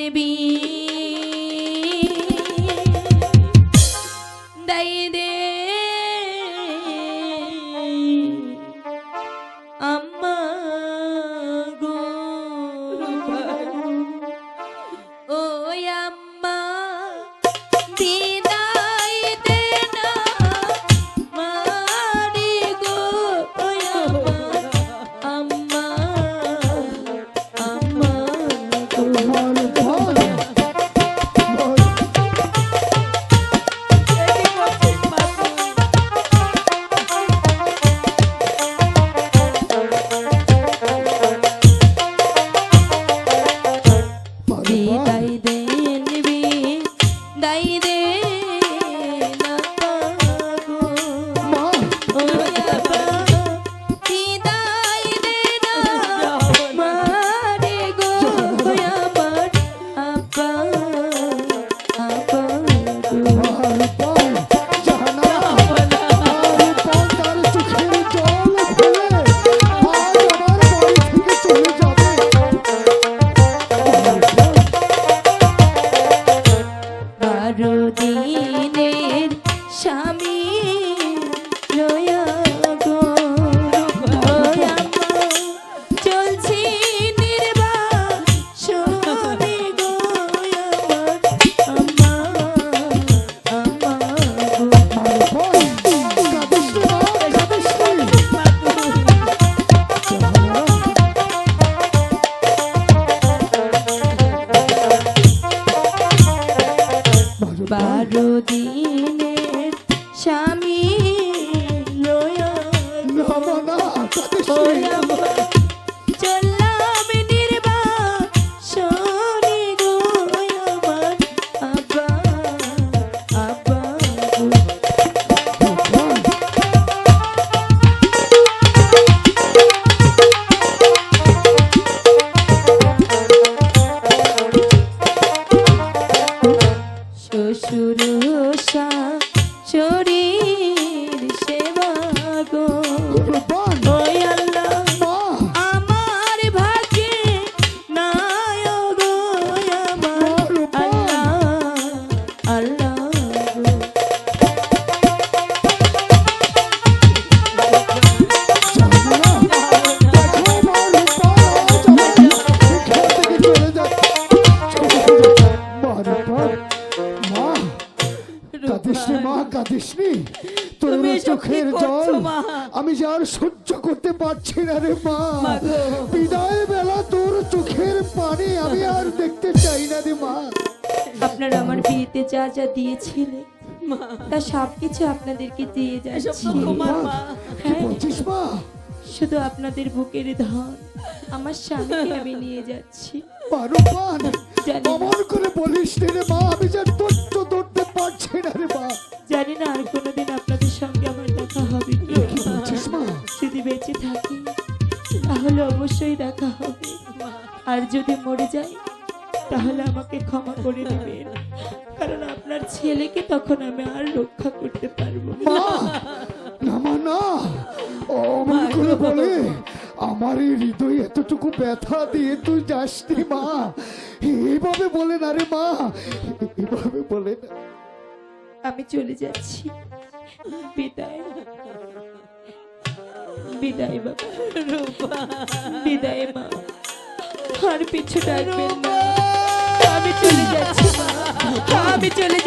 নিবি দাই দে আম্মা গো ও আম্মা বিদায় দিনের স্বামী মা তোর চোখের জল। আমি যে আর সহ্য করতে পারছি না রে মা। বিদায় বেলা তোর চোখের পানি আমি আর দেখতে চাই না রে মা। আপনারা আমার বিয়েতে যা যা দিয়েছিলেন মা তা সব কিছু আপনাদেরকে দিয়ে যাচ্ছি। তোমার মা কি বলছিস মা? শুধু আপনাদের বুকের ধন আমার স্বামীকে আমি নিয়ে যাচ্ছি। করে বলিস রে মা যদি বেঁচে থাকি তাহলে অবশ্যই দেখা হবে আর যদি মরে যাই তাহলে আমাকে ক্ষমা করে দেবেন। কারণ আপনার ছেলেকে তখন আমি আর রক্ষা করতে পারব না। মা না না। অমন করে বলে। আমার এই হৃদয় এতটুকু ব্যথা দিয়ে তুই যাসনি মা। এইভাবে বলে না রে মা। এইভাবে বলে না। আমি চলে যাচ্ছি। বিদায়। বিদায় বাবা বিদায় মা। আর পিছু ডাকবেন না। আমি চলে যাচ্ছি মা আমি চলে